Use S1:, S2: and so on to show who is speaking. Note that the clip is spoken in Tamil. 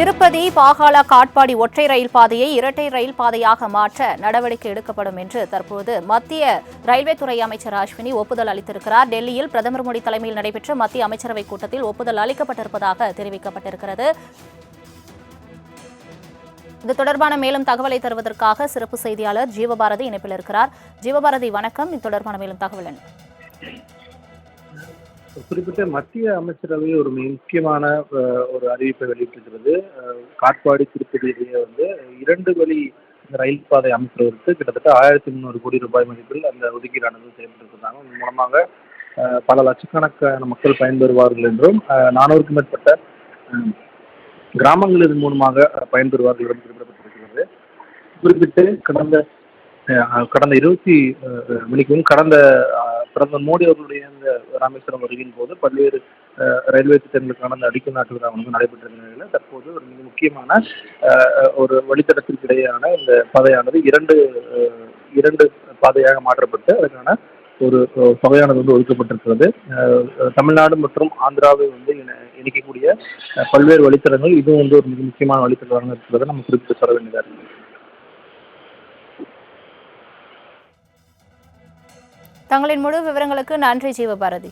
S1: திருப்பதி பாகாலா காட்பாடி ஒற்றை ரயில் பாதையை இரட்டை ரயில் பாதையாக மாற்ற நடவடிக்கை எடுக்கப்படும் என்று தற்போது மத்திய ரயில்வே துறை அமைச்சர் அஸ்வினி ஒப்புதல் அளித்திருக்கிறார். டெல்லியில் பிரதமர் மோடி தலைமையில் நடைபெற்ற மத்திய அமைச்சரவைக் கூட்டத்தில் ஒப்புதல் அளிக்கப்பட்டிருப்பதாக தெரிவிக்கப்பட்டிருக்கிறது. இது தொடர்பான மேலும் தகவலை தருவதற்காக சிறப்பு செய்தியாளர் ஜீவபாரதி இணைப்பில் இருக்கிறார். ஜீவபாரதி வணக்கம். இது தொடர்பான மேலும் தகவல் என்ன?
S2: குறிப்பிட்ட மத்திய அமைச்சரவை ஒரு முக்கியமான ஒரு அறிவிப்பை வெளியிட்டிருக்கிறது. காட்பாடி திருப்பதி இடையே வந்து இரண்டு வழி ரயில் பாதை அமைப்பதற்கு கிட்டத்தட்ட ஆயிரத்தி முந்நூறு கோடி ரூபாய் மதிப்பில் அந்த ஒதுக்கீடானது செய்யப்பட்டிருக்கிறாங்க இதன் மூலமாக பல லட்சக்கணக்கான மக்கள் பயன்பெறுவார்கள் என்றும் நானூறுக்கும் மேற்பட்ட கிராமங்கள் இதன் மூலமாக பயன்பெறுவார்கள் என்றும் குறிப்பிடப்பட்டிருக்கிறது. குறிப்பிட்டு கடந்த கடந்த இருபத்தி மணிக்கும் கடந்த பிரதமர் மோடி அவர்களுடைய இந்த ராமேஸ்வரம் வருகையின் போது பல்வேறு ரயில்வே திட்டங்களுக்கான அந்த அடிக்கல் நாட்டு விழா வந்து நடைபெற்ற நிலையில் தற்போது ஒரு மிக முக்கியமான ஒரு வழித்தடத்திற்கு இடையேயான இந்த பாதையானது இரண்டு இரண்டு பாதையாக மாற்றப்பட்டு அதற்கான ஒரு தொகையானது வந்து ஒதுக்கப்பட்டிருக்கிறது. தமிழ்நாடு மற்றும் ஆந்திராவை வந்து இணை- இணைக்கக்கூடிய பல்வேறு வழித்தடங்கள் இதுவும் வந்து ஒரு மிக முக்கியமான வழித்தடமாக இருக்கிறத நம்ம குறிப்பிட்டு சொல்ல வேண்டியதாக இருக்குது
S1: தங்களின் முழு விவரங்களுக்கு நன்றி ஜீவபாரதி.